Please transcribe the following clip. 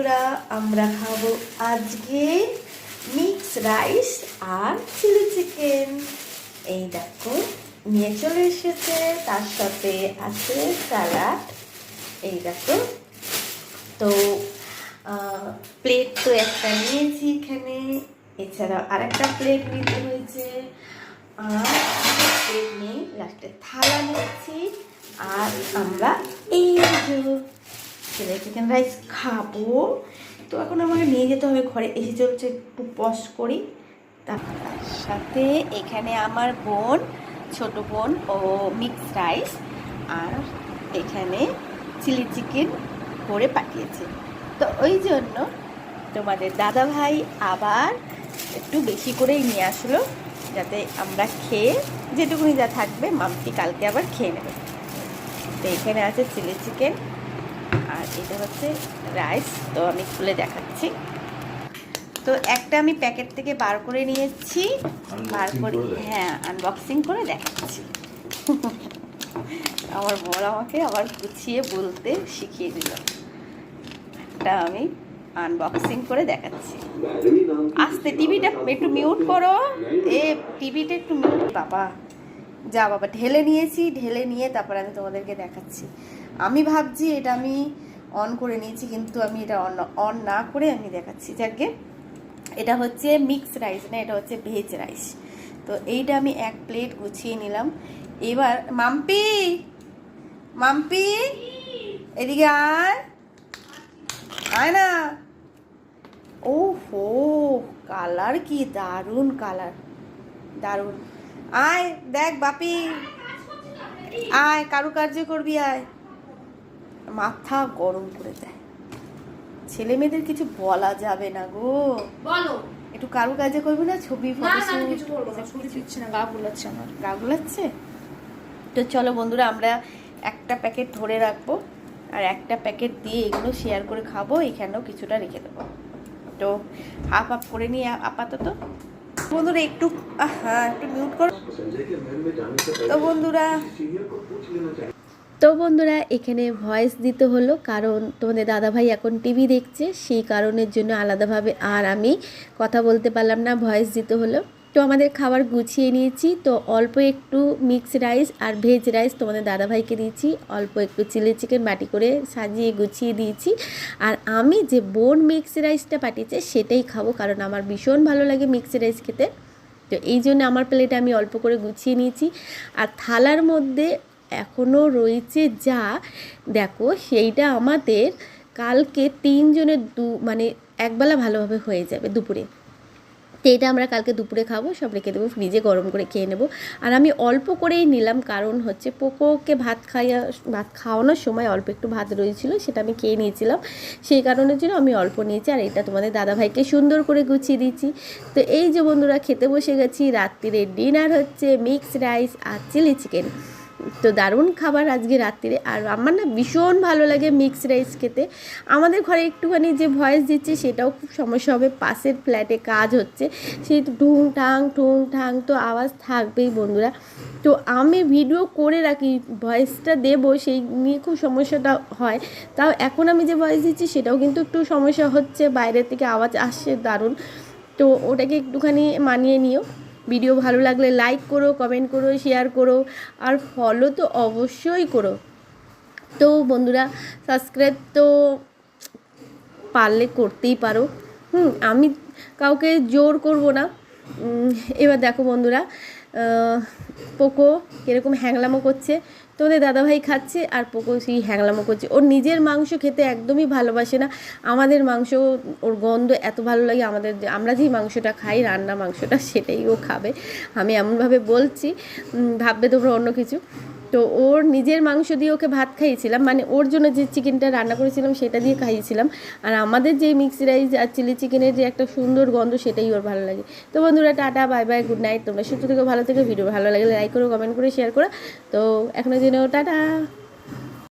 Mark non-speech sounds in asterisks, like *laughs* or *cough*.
বন্ধুরা, আমরা খাব আজকে মিক্স রাইস আর চিলি চিকেন এই দেখো, নিয়ে চলে এসেছে, তার সাথে আছে স্যালাড এই দেখো, তো প্লেট তো একটা নিয়েছি এখানে, এছাড়াও আর একটা প্লেট নিতে হয়েছে। আর প্লেট নেই লাস্টে থালা নিচ্ছি আর আমরা এই চিলি চিকেন রাইস খাব। তো এখন আমাকে নিয়ে যেতে হবে ঘরে। এসে চলছে, একটু পজ করি। তার সাথে এখানে আমার বোন, ছোট বোন ও মিক্স রাইস আর এখানে চিলি চিকেন করে পাঠিয়েছে। তো ওই জন্য তোমাদের দাদা ভাই আবার একটু বেশি করেই নিয়ে আসলো, যাতে আমরা খেয়ে যেটুকুনি যা থাকবে মামটি কালকে আবার খেয়ে নেবে। তো এখানে আছে চিলি চিকেন আর এটা হচ্ছে রাইস তো আমি খুলে দেখাচ্ছি। তো একটা আমি প্যাকেট থেকে বার করে নিয়েছি বার করে হ্যাঁ আনবক্সিং করে দেখাচ্ছি। *laughs* আমার বর আমাকে আবার গুছিয়ে বলতে শিখিয়ে দিল। একটা আমি আনবক্সিং করে দেখাচ্ছি। আস্তে টিভিটা একটু মিউট করো। এ টিভিটা একটু মিউট বাবা যা বাবা ঢেলে নিয়েছি ঢেলে নিয়ে তারপর আমি তোমাদেরকে দেখাচ্ছি। আমি ভাবছি এটা আমি অন করে নিয়েছি, কিন্তু আমি এটা অন অন না করে আমি দেখাচ্ছি। যাকে এটা হচ্ছে মিক্স রাইস না, এটা হচ্ছে ভেজ রাইস তো এইটা আমি এক প্লেট গুছিয়ে নিলাম। এবার, মাম্পি! মাম্পি! এদিকে আয়। আয় না। ও হো কালার কি দারুণ কালার দারুণ। আয়, দেখ বাপি। আয়, কারুকার্য করবি, আয়। মাথা গরম করে দেয় ছেলে মেয়েদের কিছু বলা যাবে না গো বলো একটু কারুকার্য করবি না ছবি না না ফটো কিছু করব না না গা বুলাচ্ছে আমার গা গুলাচ্ছে তো চলো বন্ধুরা আমরা একটা প্যাকেট ধরে রাখব আর একটা প্যাকেট দিয়ে এগুলো শেয়ার করে খাব এখানেও কিছুটা রেখে দেবো তো হাফ হাফ করে নিয়ে আপাতত বন্ধুরা একটু হ্যাঁ একটু মিউট করো তো বন্ধুরা তো বন্ধুরা, এখানে ভয়েস দিতে হলো, কারণ তোমাদের দাদাভাই এখন টিভি দেখছে, সেই কারণের জন্য আলাদাভাবে আর আমি কথা বলতে পারলাম না ভয়েস দিতে হলো। তো আমাদের খাবার গুছিয়ে নিয়েছি, তো অল্প একটু মিক্স রাইস আর ভেজ রাইস তোমাদের দাদাভাইকে দিয়েছি, অল্প একটু চিলি চিকেন বাটি করে সাজিয়ে গুছিয়ে দিয়েছি। আর আমি যে বোন মিক্স রাইসটা পাঠিয়েছে, সেটাই খাব, কারণ আমার ভীষণ ভালো লাগে মিক্স রাইস খেতে। তো এই জন্য আমার প্লেটে আমি অল্প করে গুছিয়ে নিয়েছি। আর থালার মধ্যে এখনও রয়েছে যা, দেখো সেইটা আমাদের কালকে তিনজনের দু মানে একবেলা ভালোভাবে হয়ে যাবে দুপুরে। তো এটা আমরা কালকে দুপুরে খাব, সব রেখে দেবো, ফ্রিজে গরম করে খেয়ে নেব। আর আমি অল্প করেই নিলাম, কারণ হচ্ছে পোকোকে ভাত খাইয়া, ভাত খাওয়ানোর সময় অল্প একটু ভাত রয়েছিল, সেটা আমি খেয়ে নিয়েছিলাম। সেই কারণের জন্য আমি অল্প নিয়েছি, আর এটা তোমাদের দাদাভাইকে সুন্দর করে গুছিয়ে দিচ্ছি। তো এই যে বন্ধুরা, খেতে বসে গেছি, রাত্রিরে ডিনার হচ্ছে মিক্সড রাইস আর চিলি চিকেন তো দারুণ খাবার আজকে রাত্রিরে। আর আমার না ভীষণ ভালো লাগে মিক্স রাইস খেতে। আমাদের ঘরে একটুখানি যে ভয়েস দিচ্ছে সেটাও খুব সমস্যা হবে। পাশের ফ্ল্যাটে কাজ হচ্ছে। সেই তো ঠুং ঠাং ঠুং তো আওয়াজ থাকবেই বন্ধুরা। তো আমি ভিডিও করে রাখি ভয়েসটা দেবো সেই নিয়ে খুব সমস্যাটা হয়। তাও এখন আমি যে ভয়েস দিচ্ছি সেটাও কিন্তু একটু সমস্যা হচ্ছে। বাইরের থেকে আওয়াজ আসছে দারুণ। তো ওটাকে একটুখানি মানিয়ে নিও। ভিডিও ভালো লাগলে লাইক করো কমেন্ট করো শেয়ার করো, আর ফলো তো অবশ্যই করো। তো বন্ধুরা সাবস্ক্রাইব তো পারলে করতেই পারো। হুম, আমি কাউকে জোর করব না। এবার দেখো বন্ধুরা পোকো কীরকম হ্যাংলামো করছে। তোমাদের দাদাভাই খাচ্ছে আর পোকো সেই হ্যাংলামো করছে। ওর নিজের মাংস খেতে একদমই ভালোবাসে না। আমাদের মাংস, ওর গন্ধ এত ভালো লাগে, আমাদের আমরা যেই মাংসটা খাই, রান্না মাংসটা, সেটাই ও খাবে। আমি এমনভাবে বলছি ভাববে তোমরা অন্য কিছু। তো ওর নিজের মাংস দিয়ে ওকে ভাত খাইয়েছিলাম মানে ওর জন্য যে চিকেনটা রান্না করেছিলাম সেটা দিয়ে খাইয়েছিলাম। আর আমাদের যে মিক্স রাইস আর চিলি চিকেনের যে একটা সুন্দর গন্ধ সেটাই ওর ভালো লাগে। তো বন্ধুরা, tata bye bye good night তোমরা সুস্থ থেকে, ভালো থেকে ভিডিও ভালো লাগলে লাইক করো কমেন্ট করে শেয়ার করো। তো এখনও জন্য টাটা।